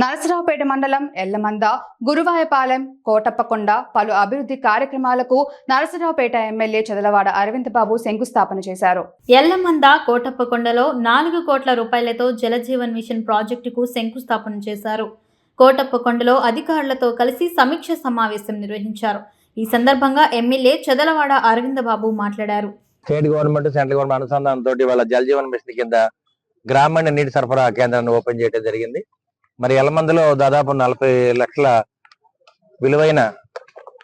నరసరావుపేట మండలం ఎల్లమంద గురువాయపాలెం కోటప్పకొండ పలు అభివృద్ధి కార్యక్రమాలకు నరసరావుపేట ఎమ్మెల్యే చదలవాడ అరవింద్ బాబు శంకుస్థాపన చేశారు. ఎల్లమంద కోటప్పకొండలో నాలుగు కోట్ల రూపాయలతో జలజీవన్ మిషన్ ప్రాజెక్టుకు శంకుస్థాపన చేశారు. కోటప్పకొండలో అధికారులతో కలిసి సమీక్ష సమావేశం నిర్వహించారు. ఈ సందర్భంగా ఎమ్మెల్యే చదలవాడ అరవింద్ బాబు మాట్లాడారు. స్టేట్ గవర్నమెంట్ సెంట్రల్ గవర్నమెంట్ అనుసంధానంతో వాళ్ళ జల్ జీవన్ మిషన్ కింద గ్రామీణ నీటి సరఫరా కేంద్రాన్ని ఓపెన్ చేయడం జరిగింది. మరి ఎలమందులో దాదాపు నలభై లక్షల విలువైన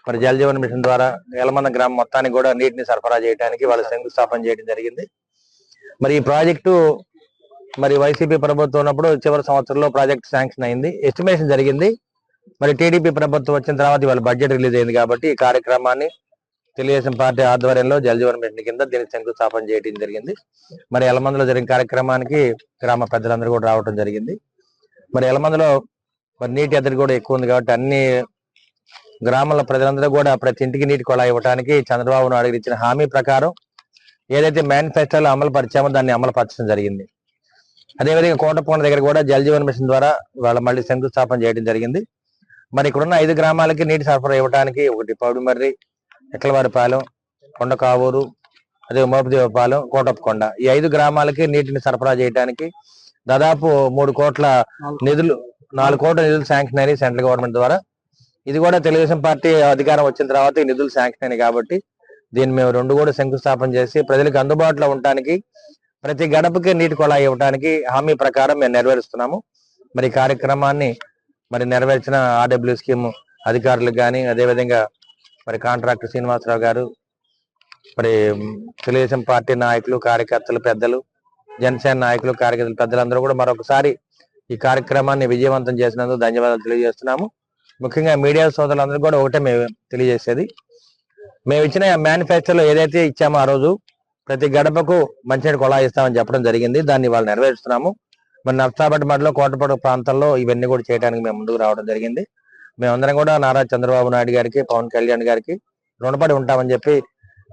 మరి జలజీవన్ మిషన్ ద్వారా ఎలమంద గ్రామం మొత్తానికి కూడా నీటిని సరఫరా చేయడానికి వాళ్ళు శంకుస్థాపన చేయడం జరిగింది. మరి ఈ ప్రాజెక్టు మరి వైసీపీ ప్రభుత్వం ఉన్నప్పుడు చివరి సంవత్సరంలో ప్రాజెక్ట్ శాంక్షన్ అయింది. ఎస్టిమేషన్ జరిగింది. మరి టీడీపీ ప్రభుత్వం వచ్చిన తర్వాత ఇవాళ బడ్జెట్ రిలీజ్ అయింది కాబట్టి ఈ కార్యక్రమాన్ని తెలుగుదేశం పార్టీ ఆధ్వర్యంలో జలజీవన్ మిషన్ కింద దీనికి శంకుస్థాపన చేయడం జరిగింది. మరి ఎలమందులో జరిగిన కార్యక్రమానికి గ్రామ పెద్దలందరూ కూడా రావడం జరిగింది. మరి ఎలమందులో మరి నీటి ఎద్దడి కూడా ఎక్కువ ఉంది కాబట్టి అన్ని గ్రామాల ప్రజలందరూ కూడా ప్రతి ఇంటికి నీటి కొలా ఇవ్వడానికి చంద్రబాబు నాయుడు ఇచ్చిన హామీ ప్రకారం ఏదైతే మేనిఫెస్టోలో అమలు పరిచామో దాన్ని అమలు పరచడం జరిగింది. అదేవిధంగా కోటపోన దగ్గర కూడా జల్ జీవన్ మిషన్ ద్వారా వాళ్ళ మళ్ళీ శంకుస్థాపన చేయడం జరిగింది. మరి ఇక్కడున్న ఐదు గ్రామాలకి నీటి సరఫరా ఇవ్వడానికి ఒకటి పౌడిమర్రి ఎక్కలవారిపాలెం కొండ కావూరు అదే మోపదేవపాలెం కోటప్పకొండ ఈ ఐదు గ్రామాలకి నీటిని సరఫరా చేయడానికి దాదాపు మూడు కోట్ల నిధులు నాలుగు కోట్ల నిధులు శాంక్షన్ అయినాయి సెంట్రల్ గవర్నమెంట్ ద్వారా. ఇది కూడా తెలుగుదేశం పార్టీ అధికారం వచ్చిన తర్వాత ఈ నిధులు శాంక్షన్ అయినాయి కాబట్టి దీన్ని మేము రెండు కూడా శంకుస్థాపన చేసి ప్రజలకు అందుబాటులో ఉండటానికి ప్రతి గడపకి నీటి కొళాయి ఇవ్వడానికి హామీ ప్రకారం మేము నెరవేరుస్తున్నాము. మరి కార్యక్రమాన్ని మరి నెరవేర్చిన ఆర్డబ్ల్యూ స్కీమ్ అధికారులకు కానీ అదేవిధంగా మరి కాంట్రాక్టర్ శ్రీనివాసరావు గారు మరి తెలుగుదేశం పార్టీ నాయకులు కార్యకర్తలు పెద్దలు జనసేన నాయకులు కార్యకర్తలు పెద్దలందరూ కూడా మరొకసారి ఈ కార్యక్రమాన్ని విజయవంతం చేసినందుకు ధన్యవాదాలు తెలియజేస్తున్నాము. ముఖ్యంగా మీడియా సోదరులందరూ కూడా ఒకటే మేము తెలియజేసేది. మేము ఇచ్చిన మేనిఫెస్టోలో ఏదైతే ఇచ్చామో ఆ రోజు ప్రతి గడపకు మంచినీటి కొళాయి ఇస్తామని చెప్పడం జరిగింది. దాన్ని వాళ్ళు నెరవేరుస్తున్నాము. మరి నర్సాపేట మండలం కోటపాడు ప్రాంతాల్లో ఇవన్నీ కూడా చేయడానికి మేము ముందుకు రావడం జరిగింది. మేమందరం కూడా నారా చంద్రబాబు నాయుడు గారికి పవన్ కళ్యాణ్ గారికి రుణపడి ఉంటామని చెప్పి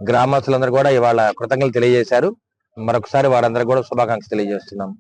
గ్రామస్తులందరూ కూడా ఇవాళ కృతజ్ఞతలు తెలియజేశారు. మరొకసారి వారందరూ కూడా శుభాకాంక్షలు తెలియజేస్తున్నాం.